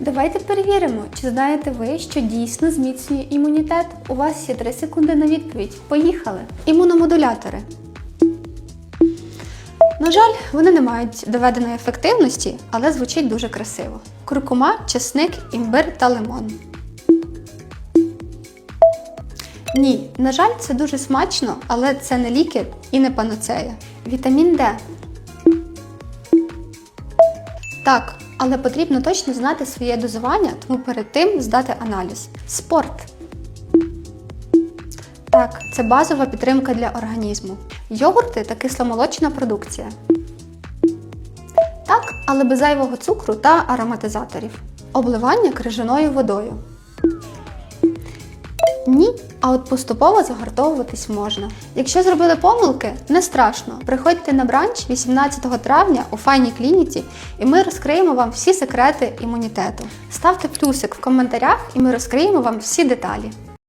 Давайте перевіримо, чи знаєте ви, що дійсно зміцнює імунітет. У вас є 3 секунди на відповідь. Поїхали! Імуномодулятори. На жаль, вони не мають доведеної ефективності, але звучить дуже красиво. Куркума, чесник, імбир та лимон. Ні, на жаль, це дуже смачно, але це не ліки і не панацея. Вітамін Д. Так, але потрібно точно знати своє дозування, тому перед тим здати аналіз. Спорт. Так, це базова підтримка для організму. Йогурти та кисломолочна продукція. Так, але без зайвого цукру та ароматизаторів. Обливання крижаною водою. Ні, а от поступово загартовуватись можна. Якщо зробили помилки, не страшно. Приходьте на бранч 18 травня у файній клініці, і ми розкриємо вам всі секрети імунітету. Ставте плюсик в коментарях, і ми розкриємо вам всі деталі.